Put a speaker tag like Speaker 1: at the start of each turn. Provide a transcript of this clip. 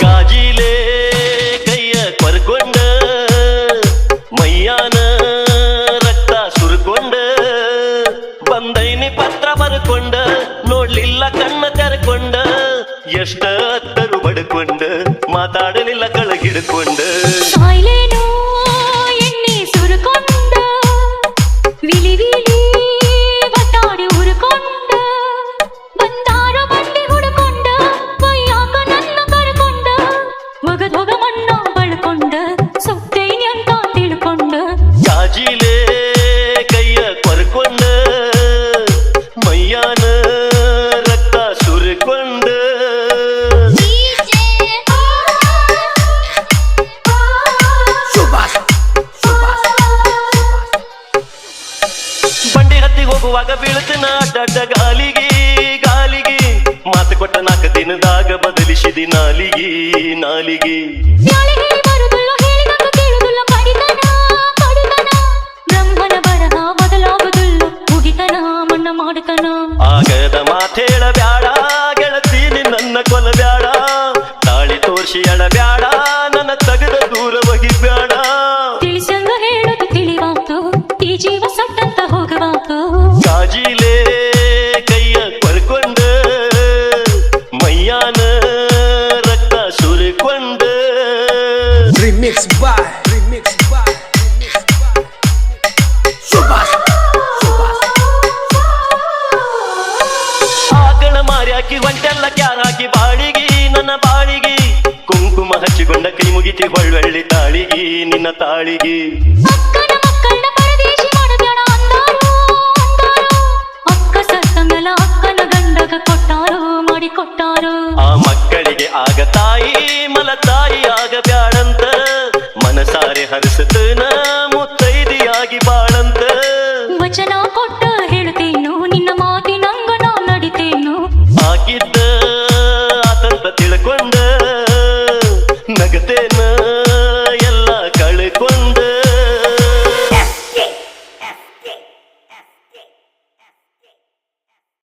Speaker 1: ಕಾಜಿಲೆ ಕೈಯ ಕೊರ್ಕೊಂಡ ಮೈಯಾನ ರಕ್ತ ಸುರ್ಕೊಂಡ, ಬಂದೈನಿ ಪತ್ರ ಬರ್ಕೊಂಡ, ನೋಡ್ಲಿಲ್ಲ ಕಣ್ಣ ತೆರ್ಕೊಂಡ, ಎಷ್ಟ ಹತ್ತರು ಬಡ್ಕೊಂಡ, ಮಾತಾಡಲಿಲ್ಲ ಕಳಗಿಡ್ಕೊಂಡ. ಮೈಯಾನ ರಕ್ತ ಸುರ್ಕೊಂಡ. ಬಂಡಿ ಹತ್ತಿ ಹೋಗುವಾಗ ಬೀಳ್ತನಾ ಅಡ್ಡ ಗಾಲಿಗೆ ಗಾಲಿಗೆ. ಮಾತು ಕೊಟ್ಟ ನಾಲ್ಕು ದಿನದಾಗ ಬದಲಿಸಿದಿ ನಾಲಿಗೆ ನಾಲಿಗೆ. ತೋರ್ಸಿ ಬ್ಯಾಡ ನನ್ನ ತಗದ ದೂರ ಬ್ಯಾಡ
Speaker 2: ತಿಳಿಸಂಗ ಹೇಳೋದು ತಿಳಿವಾತು ಈ ಜೀವ ಸಟ್ಟಂತ ಹೋಗವಾತು
Speaker 1: ಕಾಜಿಲೆ ಕೈಯ ಕೊರ್ಕೊಂಡ ಮೈಯಾನ ರಕ್ತ ಸುರಿಕೊಂಡ.
Speaker 3: Remix boy remix boy by. Subas
Speaker 1: ಆಕಳ ಮಾರ್ಯಾಕಿ ಕ್ಯಾರಾಕಿ
Speaker 2: ಕೊಟ್ಟಾರು ಮಾಡಿ ತಾಳಿಗಿ.
Speaker 1: ಆ ಮಕ್ಕಳಿಗೆ ಆಗ ತಾಯಿ ಮಲ ತಾಯಿ ಆಗ ಬ್ಯಾಡಂತ. ಮನಸಾರೆ ಹರಿಸತನ ಮುತ್ತೈದಿಯಾಗಿ ಬಾಳಂತ.
Speaker 2: ವಚನ ಕೊಟ್ಟ love.